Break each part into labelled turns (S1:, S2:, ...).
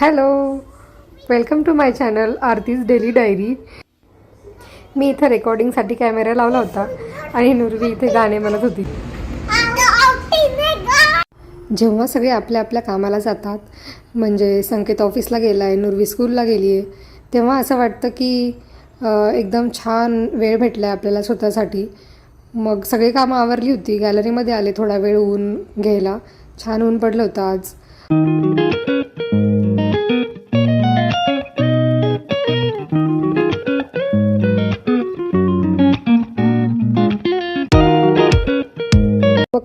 S1: Hello welcome to my channel Aarti's daily diary मी इथं रेकॉर्डिंगसाठी camera लावला होता आणि नुरवी इथे गाणे म्हणत होती. जेव्हा सगळे आपल्या आपल्या कामाला जातात म्हणजे संकेत ऑफिसला गेला आहे नुरवी स्कूलला गेली आहे तेव्हा असं वाटतं की एकदम छान वेळ भेटला आहे आपल्याला स्वतःसाठी. मग सगळी कामं आवरली होती गॅलरीमध्ये आले थोडा वेळ ऊन घ्यायला. छान ऊन पडलं होतं आज.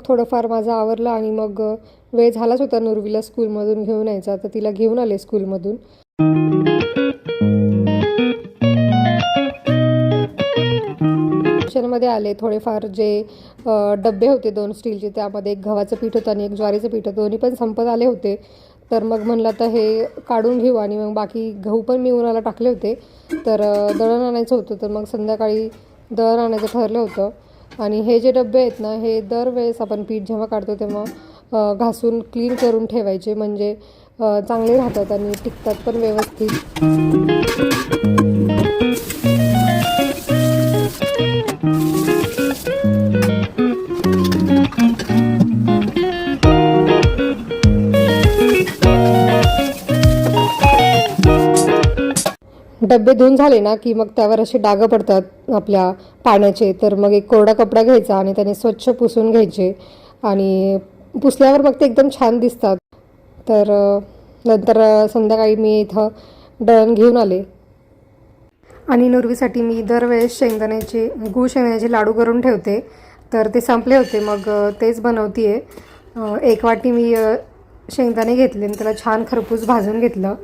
S1: थोडंफार माझं आवरलं आणि मग वेळ झालाच होता नुरवीला स्कूलमधून घेऊन यायचा तर तिला घेऊन आले स्कूलमधून. मध्ये आले थोडेफार जे डब्बे होते दोन स्टीलचे त्यामध्ये एक गव्हाचं पीठ होतं आणि एक ज्वारीचं पीठ होतं. दोन्ही पण संपत आले होते. तर मग म्हणलं आता हे काढून घेऊ आणि मग बाकी गहू पण मी उन्हाला टाकले होते. तर दळण आणायचं होतं. तर मग संध्याकाळी दळण आणायचं ठरलं होतं. आणि हे जे डबे आहेत ना हे दरवेळेस आपण पीठ जेव्हा काढतो तेव्हा घासून क्लीन करून ठेवायचे. म्हणजे चांगले राहतात आणि टिकतात पण व्यवस्थित. डबे धुवून झाले ना की मग त्यावर असे डागं पडतात आपल्या पाण्याचे तर मग एक कोरडा कपडा घ्यायचा आणि त्याने स्वच्छ पुसून घ्यायचे. आणि पुसल्यावर मग ते एकदम छान दिसतात. तर नंतर संध्याकाळी मी इथं दळण घेऊन आले. आणि नुरवीसाठी मी दरवेळेस शेंगदाण्याचे गूळ शेंगदाण्याचे लाडू करून ठेवते. तर ते संपले होते मग तेच बनवते आहे एक वाटी मी शेंगदाणे घेतले आणि त्याला छान खरपूस भाजून घेतलं.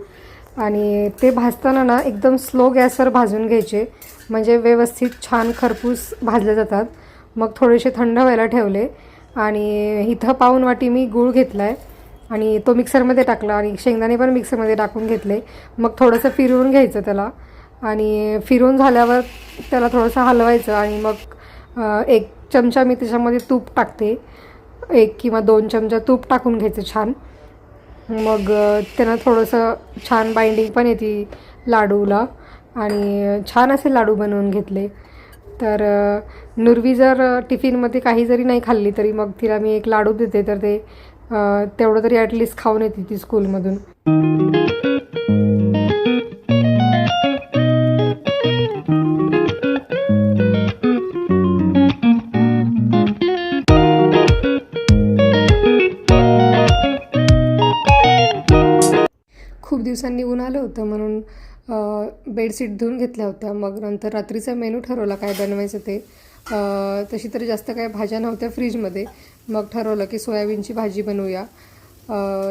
S1: आणि ते भाजताना ना एकदम स्लो गॅसवर भाजून घ्यायचे. म्हणजे व्यवस्थित छान खरपूस भाजले जातात. मग थोडेसे थंड व्हायला ठेवले. आणि इथं पाऊन वाटी मी गूळ घेतला आहे आणि तो मिक्सरमध्ये टाकला आणि शेंगदाणे पण मिक्सरमध्ये टाकून घेतले. मग थोडंसं फिरवून घ्यायचं त्याला. आणि फिरून झाल्यावर त्याला थोडंसं हलवायचं. आणि मग एक चमचा मी त्याच्यामध्ये तूप टाकते. एक किंवा दोन चमचा तूप टाकून घ्यायचं छान. मग त्यांना त्यानं थोडंसं छान बाइंडिंग पण येते लाडूला. आणि छान असे लाडू बनवून घेतले. तर नुरवी जर टिफिनमध्ये काही जरी नाही खाल्ली तरी मग तिला मी एक लाडू देते. तर ते तेवढं तरी ॲटलिस्ट खाऊन येते ती स्कूलमधून खूप दिवसांनी ऊन आलं होतं म्हणून बेडशीट धुवून घेतल्या होत्या. मग नंतर रात्रीचा मेनू ठरवला काय बनवायचं ते. तशी तर जास्त काय भाज्या नव्हत्या फ्रीजमध्ये. मग ठरवलं की सोयाबीनची भाजी बनवूया.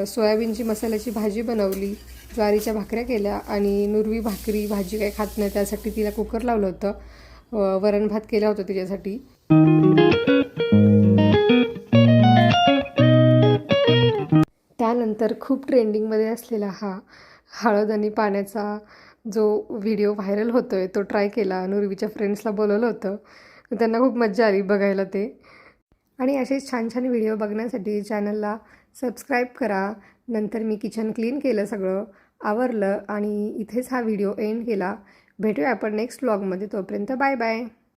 S1: सोयाबीनची मसाल्याची भाजी बनवली ज्वारीच्या भाकऱ्या केल्या आणि नुरवी भाकरी भाजी काही खात नाही त्यासाठी तिला कुकर लावलं होतं. वरण भात केला होता तिच्यासाठी. तर खूप ट्रेंडिंगमध्ये असलेला हा हळद आणि पाण्याचा जो व्हिडिओ व्हायरल होतो आहे तो ट्राय केला. नुरवीच्या फ्रेंड्सला बोलवलं होतं. त्यांना खूप मज्जा आली बघायला ते. आणि असेच छान छान व्हिडिओ बघण्यासाठी चॅनलला सबस्क्राईब करा. नंतर मी किचन क्लीन केलं सगळं आवरलं आणि इथेच हा व्हिडिओ एंड केला. भेटूया आपण नेक्स्ट व्लॉगमध्ये तोपर्यंत बाय बाय